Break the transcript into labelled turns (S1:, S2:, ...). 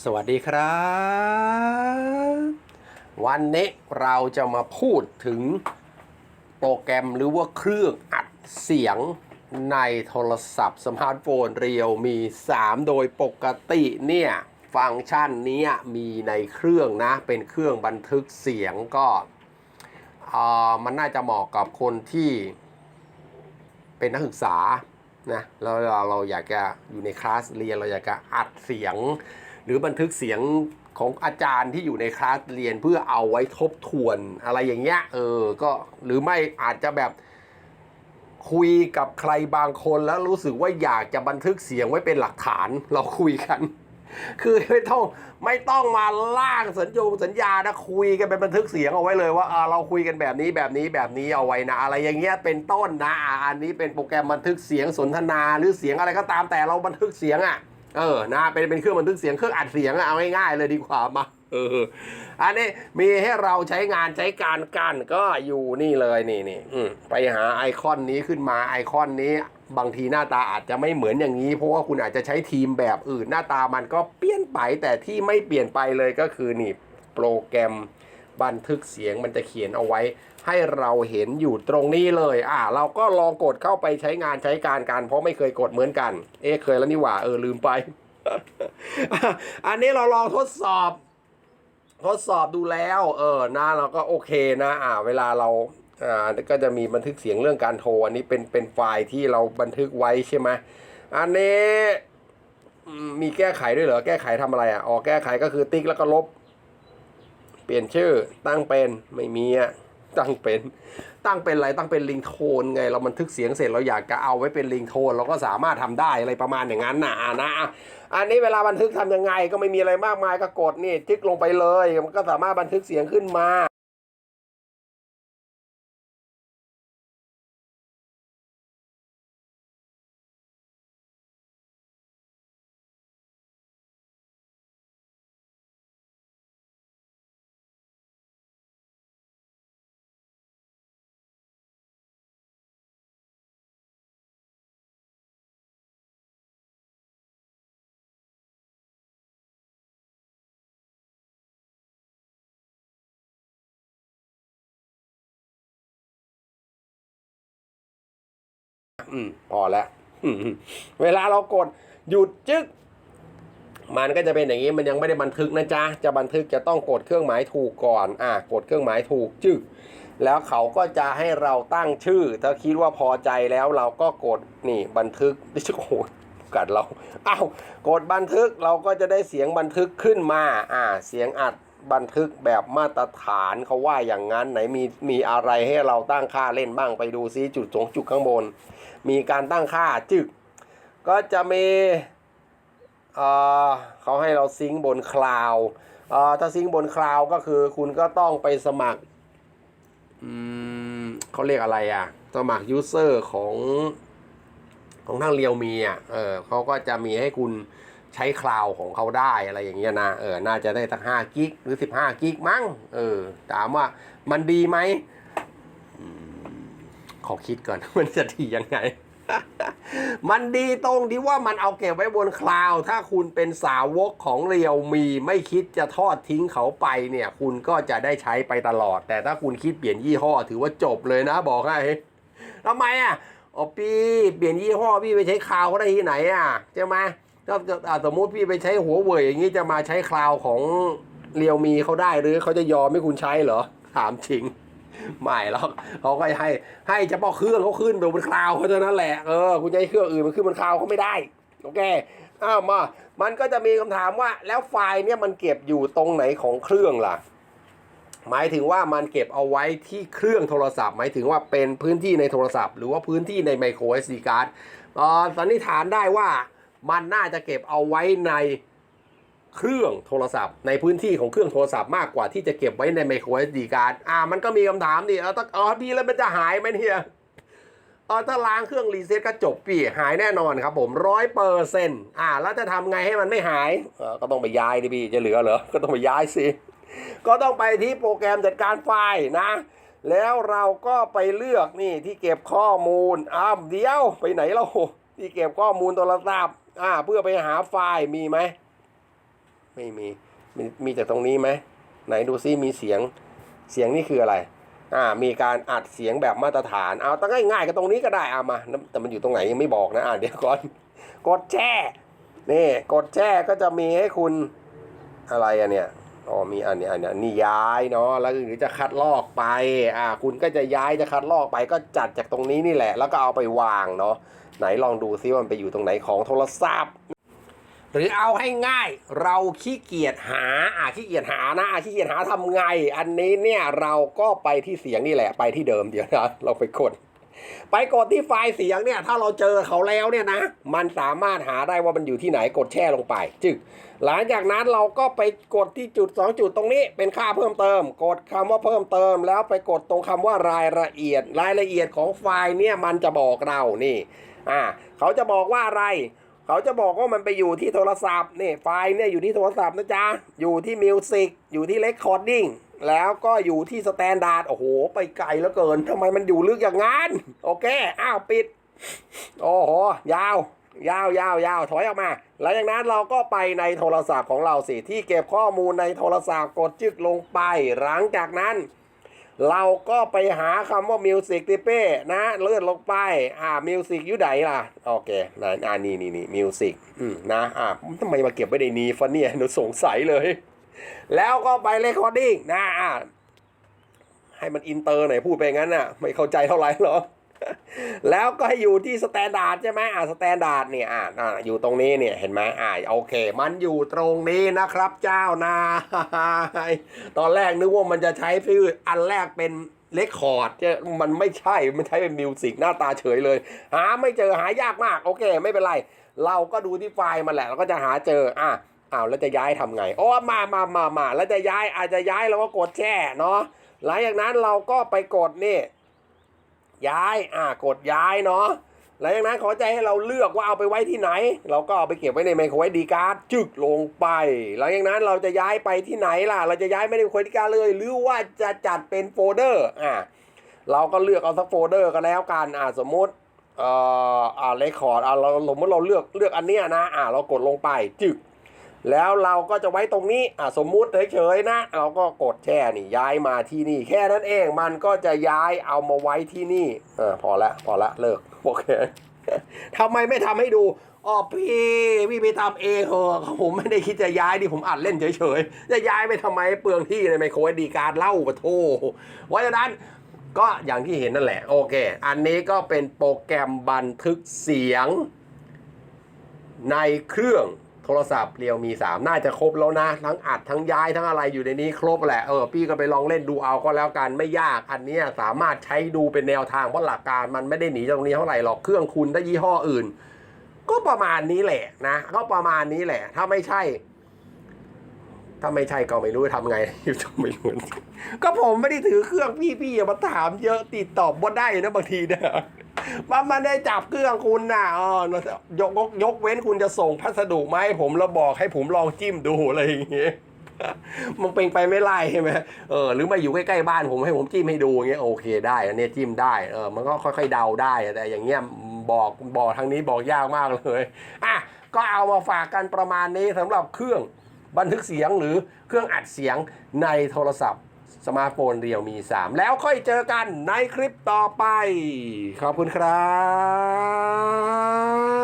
S1: สวัสดีครับ วันนี้เราจะมาพูดถึงโปรแกรมหรือว่าเครื่องอัดเสียงในโทรศัพท์สมาร์ทโฟนเรียวมี 3 โดยปกติเนี่ย ฟังก์ชันนี้มีในเครื่องนะ เป็นเครื่องบันทึกเสียงก็มันน่าจะเหมาะกับคนที่เป็นนักศึกษานะแล้วเราอยากจะอยู่ในคลาสเรียนเราอยากจะอัดเสียง หรือบันทึกเสียงของอาจารย์ที่อยู่ในคลาสเรียนเพื่อเอาไว้ทบทวนอะไรอย่างเงี้ยเออก็หรือไม่อาจจะแบบคุยกับใครบางคนแล้วรู้สึกว่าอยากจะบันทึกเสียงไว้เป็นหลักฐานเราคุยกัน คือไม่ต้องไม่ต้องมาล่างสัญญงสัญญานะคุยกันเป็นบันทึกเสียงเอาไว้เลยว่าเราคุยกันแบบนี้แบบนี้แบบนี้เอาไว้นะ อะไรอย่างเงี้ยเป็นต้นนะอันนี้เป็นโปรแกรมบันทึกเสียงสนทนาหรือเสียงอะไรก็ตามแต่เราบันทึกเสียงอะ เออนะเป็นเป็นเครื่องบันทึกเสียงเครื่องอัดเสียงอะเอาง่ายๆเลยดีกว่ามาเอออันนี้มีให้เราใช้งานใช้การกันก็อยู่นี่เลยนี่นี่ไปหาไอคอนนี้ขึ้นมาไอคอนนี้บางทีหน้าตาอาจจะไม่เหมือนอย่างนี้ เพราะว่าคุณอาจจะใช้ทีมแบบอื่นหน้าตามันก็เปลี่ยนไปแต่ที่ไม่เปลี่ยนไปเลยก็คือนี่โปรแกรม บันทึกเสียงมันจะเขียนเอาไว้ ให้เราเห็นอยู่ตรงนี้เลย อ่า เราก็ลองกดเข้าไปใช้งานใช้การกัน เพราะไม่เคยกดเหมือนกัน เอ๊เคยแล้วนี่หว่าเออลืมไป อันนี้เราลองทดสอบ ทดสอบดูแล้ว เออนะเราก็โอเคนะ อ่า เวลาเราอ่าก็จะมีบันทึกเสียงเรื่องการโทรอันนี้เป็นเป็นไฟล์ที่เราบันทึกไว้ใช่ไหมอันนี้มีแก้ไขด้วยเหรอแก้ไขทำอะไรอะอ๋อแก้ไขก็คือติ๊กแล้วก็ลบ ลี่ยนชื่อ ตั้งเป็นไม่มีอะตั้งเป็น ตั้งเป็นอะไรตั้งเป็นลิงโทนไง เราบันทึกเสียงเสร็จเราอยากจะเอาไว้เป็นลิงโทน เราก็สามารถทำได้อะไรประมาณอย่างนั้นนะนะอันนี้เวลาบันทึกทำยังไงก็ไม่มีอะไรมากมายก็กดนี่จิ๊กลงไปเลยมันก็สามารถบันทึกเสียงขึ้นมา อืมพอแล้วเวลาเรากดหยุดจึ๊กมันก็จะเป็นอย่างนี้มันยังไม่ได้บันทึกนะจ๊ะ จะบันทึกจะต้องกดเครื่องหมายถูกก่อน อะกดเครื่องหมายถูกจึ๊กแล้วเขาก็จะให้เราตั้งชื่อ ถ้าคิดว่าพอใจแล้วเราก็กดนี่บันทึกดิฉันโอ้กัดเรา อ้าว กดบันทึกเราก็จะได้เสียงบันทึกขึ้นมา อ่า เสียงอัด บันทึกแบบมาตรฐานเขาว่าอย่างนั้นไหนมีมีอะไรให้เราตั้งค่าเล่นบ้างไปดูซิจุดสองจุดข้างบน มีการตั้งค่าจึก ก็จะมีเออเขาให้เราซิงค์บนคลาวเออถ้าซิงค์บนคลาวก็คือคุณก็ต้องไปสมัครอืมเขาเรียกอะไรอะ สมัครยูเซอร์ของของทางเรียวมีอะเออเขาก็จะมีให้คุณ ใช้คลาวของเขาได้อะไรอย่างเงี้ยนะเออน่าจะได้ตั้งห้ากิกหรือสิบห้ากิกมั้งเออถามว่ามันดีไหมขอคิดก่อนมันจะดียังไง มันดีตรงที่ว่ามันเอาเก็บไว้บนคลาวถ้าคุณเป็นสาวกของเรียวมีไม่คิดจะทอดทิ้งเขาไปเนี่ย คุณก็จะได้ใช้ไปตลอด แต่ถ้าคุณคิดเปลี่ยนยี่ห้อถือว่าจบเลยนะ บอกให้ทำไมอะอ๋อพี่เปลี่ยนยี่ห้อพี่ไปใช้คลาวเขาได้ที่ไหนอะใช่ไหม ถ้าอ่าสมมุติพี่ไปใช้หัวเว่ยอย่างนี้จะมาใช้คลาวของเรียวมีเขาได้หรือเขาจะยอมให้คุณใช้เหรอ ถามจริงไม่หรอกเขาก็ให้ ให้เฉพาะเครื่องเขาขึ้นไปบนคลาวเขาเท่านั้นแหละเออคุณจะให้เครื่องอื่นมันขึ้นบนคลาวเขาไม่ได้โอเคอ้าวมา มันก็จะมีคำถามว่า แล้วไฟล์เนี่ยมันเก็บอยู่ตรงไหนของเครื่องล่ะ หมายถึงว่ามันเก็บเอาไว้ที่เครื่องโทรศัพท์ หมายถึงว่าเป็นพื้นที่ในโทรศัพท์ หรือว่าพื้นที่ในไมโคร SD card เอ่อสันนิษฐานได้ว่า มันน่าจะเก็บเอาไว้ในเครื่องโทรศัพท์ ในพื้นที่ของเครื่องโทรศัพท์มากกว่าที่จะเก็บไว้ในไมโคร SD card อ่ามันก็มีคำถามดิเออถ้าเออพี่แล้วมันจะหายไหมเนี่ยเออถ้าล้างเครื่องรีเซ็ตก็จบพี่หายแน่นอนครับผมร้อยเปอร์เซ็นต์อ่าแล้วจะทำไงให้มันไม่หายเออก็ต้องไปย้ายดิพี่จะเหลือเหรอก็ต้องไปย้ายสิก็ต้องไปที่โปรแกรมจัดการไฟล์นะ แล้วเราก็ไปเลือกนี่ที่เก็บข้อมูลอ้าวเดียวไปไหนเราที่เก็บข้อมูลโทรศัพท์ อ่าเพื่อไปหาไฟล์มีไหมไม่มีมีมีจากตรงนี้ไหมไหนดูซิมีเสียงเสียงนี่คืออะไรอ่ามีการอัดเสียงแบบมาตรฐานเอาตั้งง่ายๆก็ตรงนี้ก็ได้เอามาแต่มันอยู่ตรงไหนยังไม่บอกนะอ่าเดี๋ยวก่อนกดแช่นี่กดแช่ก็จะมีให้คุณอะไรอะเนี่ย อ๋อมีอันนี้อันนี้นี่ย้ายเนาะแล้วหรือจะคัดลอกไปอ่าคุณก็จะย้ายจะคัดลอกไปก็จัดจากตรงนี้นี่แหละ แล้วก็เอาไปวางเนาะไหนลองดูซิว่ามันไปอยู่ตรงไหนของโทรศัพท์ หรือเอาให้ง่าย เราขี้เกียจหาอะขี้เกียจหานะอะขี้เกียจหาทำไง อันนี้เนี่ยเราก็ไปที่เสียงนี่แหละไปที่เดิมเดี๋ยวนะเราไปกด ไปกดที่ไฟล์เสียงเนี่ย ถ้าเราเจอเขาแล้วเนี่ยนะ มันสามารถหาได้ว่ามันอยู่ที่ไหนกดแช่ลงไป จึก หลังจากนั้นเราก็ไปกดที่จุด 2 จุดตรงนี้เป็นค่าเพิ่มเติม กดคำว่าเพิ่มเติม แล้วไปกดตรงคำว่ารายละเอียด รายละเอียดของไฟล์เนี่ยมันจะบอกเรานี่ อ่า เขาจะบอกว่าอะไรเขาจะบอกว่ามันไปอยู่ที่โทรศัพท์นี่ไฟล์เนี่ยอยู่ที่โทรศัพท์นะจ๊ะ อยู่ที่มิวสิกอยู่ที่เ e คคอร์ดิ้ง แล้วก็อยู่ที่สแตนดาร์ดโอ้โห ไปไกลแล้วเกินทำไมมันอยู่ลึกอย่างนั้น โอเค อ้าว ปิด โอ้โห ยาว ยาวยาวยาวถอยออกมา หลังจากนั้นเราก็ไปในโทรศัพท์ของเราสิ ที่เก็บข้อมูลในโทรศัพท์กดจึกลงไป หลังจากนั้น เราก็ไปหาคำว่ามิวสิกติเป้นะเลื่อนลงไป อ่ามิวสิกอยู่ไหนล่ะ โอเคนะอ่านี่นี่นี่มิวสิกอืมนะ อ่าทำไมมาเก็บไว้ในนี้ฟะเนี่ยหนูสงสัยเลย แล้วก็ไปเรคคอร์ดิ้งนะให้มันอินเตอร์หน่อยพูดไปงั้นน่ะ ไม่เข้าใจเท่าไหร่หรอแล้วก็ให้อยู่ที่สแตนดาร์ดใช่ไหมอ่าสแตนดาร์ดเนี่ยอ่าอยู่ตรงนี้เนี่ยเห็นไหมอ่าโอเค มันอยู่ตรงนี้นะครับ เจ้านายตอนแรกนึกว่ามันจะใช้ชื่ออันแรกเป็นเลคคอร์ดมันไม่ใช่ มันใช้เป็นมิวสิกหน้าตาเฉยเลย หาไม่เจอหายากมาก โอเค ไม่เป็นไร เราก็ดูที่ไฟล์มันแหละ เราก็จะหาเจออะ อ้าวแล้วจะย้ายทำไงโอ้มามามามาแล้วจะย้ายอาจจะย้ายเราก็กดแช่เนาะหลังจากนั้นเราก็ไปกดนี่ ย้ายอ่ากดย้ายเนาะหลังจากนั้นเขาจะให้เราเลือกว่าเอาไปไว้ที่ไหน เราก็เอาไปเก็บไว้ในไมโครไวดีการ์ดจึกลงไป หลังจากนั้นเราจะย้ายไปที่ไหนล่ะ เราจะย้ายไม่ได้ไมโครไวดีการ์ดเลย หรือว่าจะจัดเป็นโฟลเดอร์อ่าเราก็เลือกเอาสักโฟลเดอร์ก็แล้วกันอ่าสมมติเอ่ออ่าเรคคอร์ดอ่าเราสมมติเราเลือกเลือกอันเนี้ยนะอ่าเรากดลงไปจึก แล้วเราก็จะไว้ตรงนี้อ่าสมมุติเฉยๆนะ เราก็กดแช่นี่ย้ายมาที่นี่ แค่นั้นเองมันก็จะย้ายเอามาไว้ที่นี่เออพอละพอละเลิกโอเคทำไมไม่ทำให้ดูอ๋อพี่พี่ไปทำเองเหอะผมไม่ได้คิดจะย้ายดิผมอัดเล่นเฉยๆ จะย้ายไปทำไมเปลืองที่ในไมโครดีการเล่าปะโทเพราะฉะนั้นก็อย่างที่เห็นนั่นแหละโอเค อันนี้ก็เป็นโปรแกรมบันทึกเสียงในเครื่อง โทรศัพท์เรียวมี 3 น่าจะครบแล้วนะ ทั้งอัดทั้งย้ายทั้งอะไรอยู่ในนี้ครบแหละเออพี่ก็ไปลองเล่นดูเอาก็แล้วกันไม่ยากอันนี้สามารถใช้ดูเป็นแนวทางเพราะหลักการมันไม่ได้หนีจากตรงนี้เท่าไหร่หรอกเครื่องคุณถ้ายี่ห้ออื่น ก็ประมาณนี้แหละนะก็ประมาณนี้แหละ ถ้าไม่ใช่ ถ้าไม่ใช่ก็ไม่รู้จะทำไงจะไม่รู้ก็ผมไม่ได้ถือเครื่องพี่พี่อย่ามาถามเยอะติดตอบบ่ได้นะบางทีเนี่ย มันไมาได้จับเครื่องคุณนะอ๋อยกยกเว้นคุณจะส่งพัสดุมาให้ผมแล้วบอกให้ผมลองจิ้มดูอะไรอย่างเงี้ยมันเป็นไปไม่ไล่ใช่ไหมเออหรือมาอยู่ใกล้ๆบ้านผมให้ผมจิ้มให้ดูอย่างเงี้ยโอเคได้อันเนี้ยจิ้มได้เออมันก็ค่อยๆเดาได้แต่อย่างเงี้ยบอกบอกทางนี้บอกยากมากเลยอะก็เอามาฝากกันประมาณนี้สำหรับเครื่องบันทึกเสียงหรือเครื่องอัดเสียงในโทรศัพท์ สมาร์ทโฟนเรียวมี 3 แล้วค่อยเจอกันในคลิปต่อไป ขอบคุณครับ